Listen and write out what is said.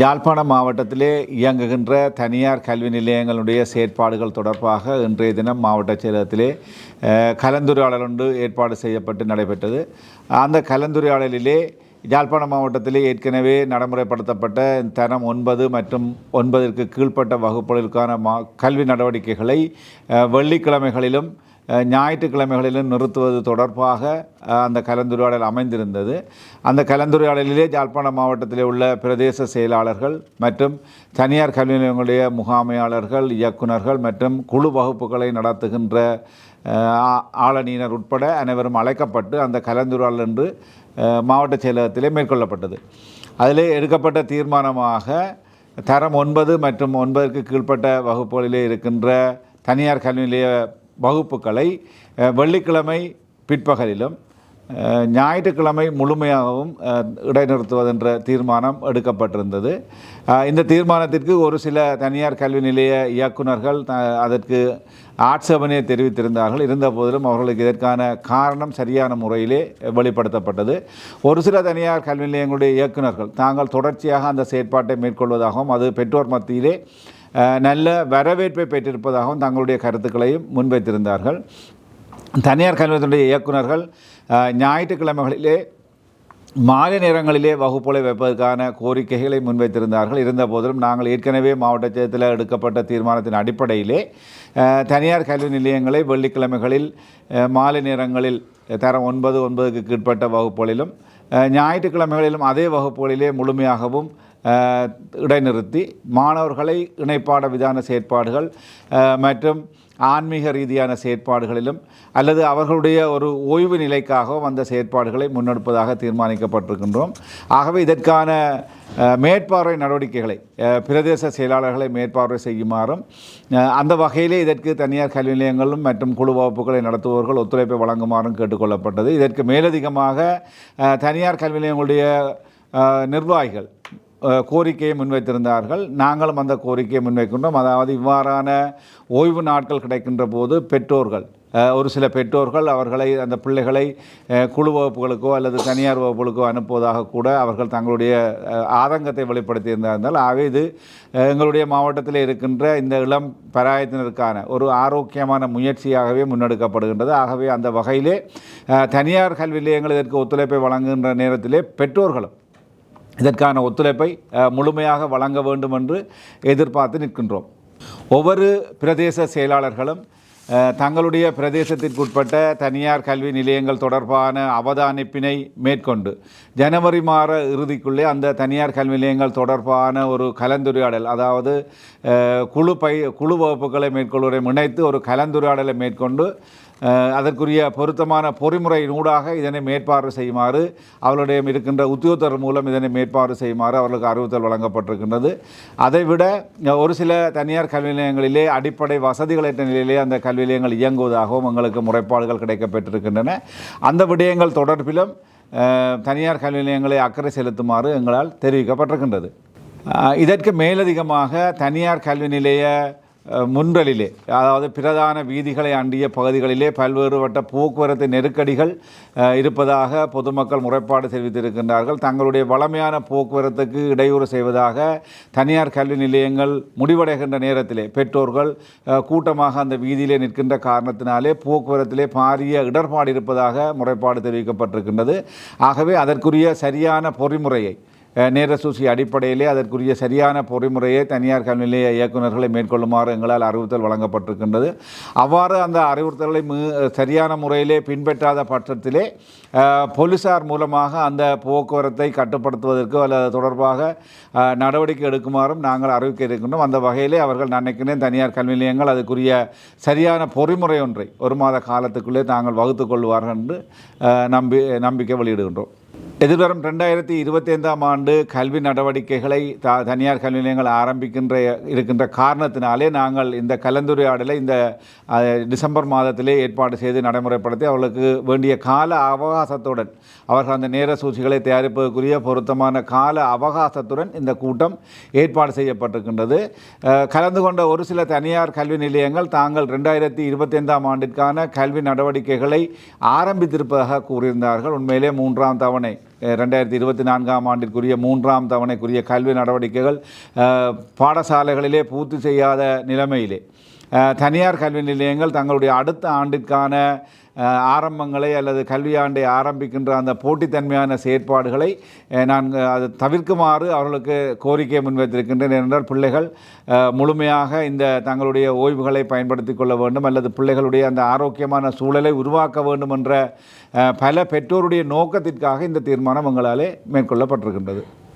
யாழ்ப்பாணம் மாவட்டத்திலே இயங்குகின்ற தனியார் கல்வி நிலையங்களுடைய செயற்பாடுகள் தொடர்பாக இன்றைய தினம் மாவட்ட செயலகத்திலே கலந்துரையாடல் ஒன்று ஏற்பாடு செய்யப்பட்டு நடைபெற்றது. அந்த கலந்துரையாடலிலே யாழ்ப்பாண மாவட்டத்திலே ஏற்கனவே நடைமுறைப்படுத்தப்பட்ட தரம் ஒன்பது மற்றும் ஒன்பதற்கு கீழ்ப்பட்ட வகுப்புகளுக்கான மா கல்வி நடவடிக்கைகளை வெள்ளிக்கிழமைகளிலும் ஞாயிற்றுக்கிழமைகளிலும் நிறுத்துவது தொடர்பாக அந்த கலந்துரையாடல் அமைந்திருந்தது. அந்த கலந்துரையாடலிலே ஜாழ்ப்பாண மாவட்டத்திலே உள்ள பிரதேச செயலாளர்கள் மற்றும் தனியார் கல்வி நிலையங்களுடைய முகாமையாளர்கள் இயக்குனர்கள் மற்றும் குழு வகுப்புகளை நடத்துகின்ற ஆளணியினர் உட்பட அனைவரும் அழைக்கப்பட்டு அந்த கலந்துரையாடல் என்று மாவட்ட செயலகத்திலே மேற்கொள்ளப்பட்டது. அதிலே எடுக்கப்பட்ட தீர்மானமாக தரம் ஒன்பது மற்றும் ஒன்பதற்கு கீழ்ப்பட்ட வகுப்புகளிலே இருக்கின்ற தனியார் கல்வி நிலைய வகுப்புகளை வெள்ளிக்கிழமை பிற்பகலிலும் ஞாயிற்றுக்கிழமை முழுமையாகவும் இடைநிறுத்துவதென்ற தீர்மானம் எடுக்கப்பட்டிருந்தது. இந்த தீர்மானத்திற்கு ஒரு சில தனியார் கல்வி நிலைய இயக்குனர்கள் த- அதற்கு ஆட்சேபனையை தெரிவித்திருந்தார்கள். இருந்த போதிலும் அவர்களுக்கு இதற்கான காரணம் சரியான முறையிலே வெளிப்படுத்தப்பட்டது. ஒரு சில தனியார் கல்வி நிலையங்களுடைய இயக்குனர்கள் தாங்கள் தொடர்ச்சியாக அந்த செயற்பாட்டை மேற்கொள்வதாகவும் அது பெற்றோர் மத்தியிலே நல்ல வரவேற்பை பெற்றிருப்பதாகவும் தங்களுடைய கருத்துக்களையும் முன்வைத்திருந்தார்கள். தனியார் கல்வித்துடைய இயக்குநர்கள் ஞாயிற்றுக்கிழமைகளிலே மாலை நேரங்களிலே வகுப்புகளை வைப்பதற்கான கோரிக்கைகளை முன்வைத்திருந்தார்கள். இருந்தபோதிலும் நாங்கள் ஏற்கனவே மாவட்ட செயலகத்தில் எடுக்கப்பட்ட தீர்மானத்தின் அடிப்படையிலே தனியார் கல்வி நிலையங்களை வெள்ளிக்கிழமைகளில் மாலை நேரங்களில் தரம் ஒன்பது ஒன்பதுக்கு கீழ்ப்பட்ட வகுப்புகளிலும் ஞாயிற்றுக்கிழமைகளிலும் அதே வகுப்புகளிலே முழுமையாகவும் இடைநிறுத்தி மாணவர்களை இணைப்பாட விதான செயற்பாடுகள் மற்றும் ஆன்மீக ரீதியான செயற்பாடுகளிலும் அல்லது அவர்களுடைய ஒரு ஓய்வு நிலைக்காகவும் அந்த செயற்பாடுகளை முன்னெடுப்பதாக தீர்மானிக்கப்பட்டிருக்கின்றோம். ஆகவே இதற்கான மேற்பார்வை நடவடிக்கைகளை பிரதேச செயலாளர்களை மேற்பார்வை செய்யுமாறும் அந்த வகையிலே இதற்கு தனியார் கல்வி நிலையங்களும் மற்றும் குழு வகுப்புகளை நடத்துபவர்கள் ஒத்துழைப்பை வழங்குமாறும் கேட்டுக்கொள்ளப்பட்டது இதற்கு மேலதிகமாக தனியார் கல்வி நிலையங்களுடைய நிர்வாகிகள் கோரிக்கையை முன்வைத்திருந்தார்கள். நாங்களும் அந்த கோரிக்கையை முன்வைக்கின்றோம். அதாவது இவ்வாறான ஓய்வு நாட்கள் கிடைக்கின்ற போது பெற்றோர்கள் ஒரு சில பெற்றோர்கள் அவர்களை அந்த பிள்ளைகளை குழு வகுப்புகளுக்கோ அல்லது தனியார் வகுப்புகளுக்கோ அனுப்புவதாக கூட அவர்கள் தங்களுடைய ஆதங்கத்தை வெளிப்படுத்தியிருந்தால் ஆகவே இது எங்களுடைய மாவட்டத்தில் இருக்கின்ற இந்த இளம் பராயத்தினருக்கான ஒரு ஆரோக்கியமான முயற்சியாகவே முன்னெடுக்கப்படுகின்றது. ஆகவே அந்த வகையிலே தனியார் கல்வி நிலையங்கள் இதற்கு ஒத்துழைப்பை வழங்குகின்ற நேரத்திலே பெற்றோர்களும் இதற்கான ஒத்துழைப்பை முழுமையாக வழங்க வேண்டும் என்று எதிர்பார்த்து நிற்கின்றோம். ஒவ்வொரு பிரதேச செயலாளர்களும் தங்களுடைய பிரதேசத்திற்குட்பட்ட தனியார் கல்வி நிலையங்கள் தொடர்பான அவதானிப்பினை மேற்கொண்டு ஜனவரி மாத இறுதிக்குள்ளே அந்த தனியார் கல்வி நிலையங்கள் தொடர்பான ஒரு கலந்துரையாடல் அதாவது குழு பை குழு வகுப்புகளை மேற்கொள்வதை இணைத்து ஒரு கலந்துரையாடலை மேற்கொண்டு அதற்குரிய பொருத்தமான பொறிமுறையினூடாக இதனை மேற்பார்வை செய்யுமாறு அவர்களுடைய இருக்கின்ற உத்தியோகத்தர் மூலம் இதனை மேற்பார்வை செய்யுமாறு அவர்களுக்கு அறிவுறுத்தல் வழங்கப்பட்டிருக்கின்றது. அதைவிட ஒரு சில தனியார் கல்வி நிலையங்களிலே அடிப்படை வசதிகளற்ற நிலையிலே அந்த கல்வி நிலையங்கள் இயங்குவதாகவும் எங்களுக்கு முறைப்பாடுகள் கிடைக்கப்பட்டிருக்கின்றன. அந்த விடயங்கள் தொடர்பிலும் தனியார் கல்வி நிலையங்களை அக்கறை செலுத்துமாறு எங்களால் தெரிவிக்கப்பட்டிருக்கின்றது. இதற்கு மேலதிகமாக தனியார் கல்வி நிலைய முன்றலிலே அதாவது பிரதான வீதிகளை அண்டிய பகுதிகளிலே பல்வேறுபட்ட போக்குவரத்து நெருக்கடிகள் இருப்பதாக பொதுமக்கள் முறைப்பாடு தெரிவித்திருக்கின்றார்கள். தங்களுடைய வளமையான போக்குவரத்துக்கு இடையூறு செய்வதாக தனியார் கல்வி நிலையங்கள் முடிவடைகின்ற நேரத்திலே பெற்றோர்கள் கூட்டமாக அந்த வீதியிலே நிற்கின்ற காரணத்தினாலே போக்குவரத்திலே பாரிய இடர்பாடு இருப்பதாக முறைப்பாடு தெரிவிக்கப்பட்டிருக்கின்றது. ஆகவே அதற்குரிய சரியான பொறிமுறையை நேரசூசி நேர சூசி அடிப்படையிலே அதற்குரிய சரியான பொறிமுறையை தனியார் கல்வி நிலைய இயக்குநர்களை மேற்கொள்ளுமாறு எங்களால் அறிவுறுத்தல் வழங்கப்பட்டிருக்கின்றது. அவ்வாறு அந்த அறிவுறுத்தல்களை மீ சரியான முறையிலே பின்பற்றாத பட்சத்திலே போலீசார் மூலமாக அந்த போக்குவரத்தை கட்டுப்படுத்துவதற்கு அல்லது தொடர்பாக நடவடிக்கை எடுக்குமாறும் நாங்கள் அறிவிக்க இருக்கின்றோம். அந்த வகையிலே அவர்கள் நினைக்கிறேன் தனியார் கல்வி நிலையங்கள் அதுக்குரிய சரியான பொறிமுறை ஒன்றை ஒரு மாத காலத்துக்குள்ளே தாங்கள் வகுத்து கொள்வார்கள் என்று நம்பி நம்பிக்கை வெளியிடுகின்றோம். எதிர்வரும் ரெண்டாயிரத்தி இருபத்தி ஐந்தாம் ஆண்டு கல்வி நடவடிக்கைகளை த தனியார் கல்வி நிலையங்கள் ஆரம்பிக்கின்ற இருக்கின்ற காரணத்தினாலே நாங்கள் இந்த கலந்துரையாடலை இந்த டிசம்பர் மாதத்திலே ஏற்பாடு செய்து நடைமுறைப்படுத்தி அவர்களுக்கு வேண்டிய கால அவகாசத்துடன் அவர்கள் அந்த நேர சூழ்ச்சிகளை தயாரிப்பதற்குரிய பொருத்தமான கால அவகாசத்துடன் இந்த கூட்டம் ஏற்பாடு செய்யப்பட்டிருக்கின்றது. கலந்து கொண்ட ஒரு சில தனியார் கல்வி நிலையங்கள் தாங்கள் ரெண்டாயிரத்தி இருபத்தைந்தாம் ஆண்டிற்கான கல்வி நடவடிக்கைகளை ஆரம்பித்திருப்பதாக கூறியிருந்தார்கள். உண்மையிலே மூன்றாம் தவணை ரெண்டாயிரத்தி இருபத்தி நான்காம் ஆண்டிற்குரிய மூன்றாம் தவணைக்குரிய கல்வி நடவடிக்கைகள் பாடசாலைகளிலே பூர்த்தி செய்யாத நிலைமையிலே. தனியார் கல்வி நிலையங்கள் தங்களுடைய அடுத்த ஆண்டிற்கான ஆரம்பங்களை அல்லது கல்வியாண்டை ஆரம்பிக்கின்ற அந்த போட்டித்தன்மையான செயற்பாடுகளை நான் அது தவிர்க்குமாறு அவர்களுக்கு கோரிக்கை முன்வைத்திருக்கின்றேன். என்றால் பிள்ளைகள் முழுமையாக இந்த தங்களுடைய ஓய்வுகளை பயன்படுத்தி கொள்ள வேண்டும் அல்லது பிள்ளைகளுடைய அந்த ஆரோக்கியமான சூழலை உருவாக்க வேண்டும் என்ற பல பெற்றோருடைய நோக்கத்திற்காக இந்த தீர்மானம் எங்களாலே மேற்கொள்ளப்பட்டிருக்கின்றது.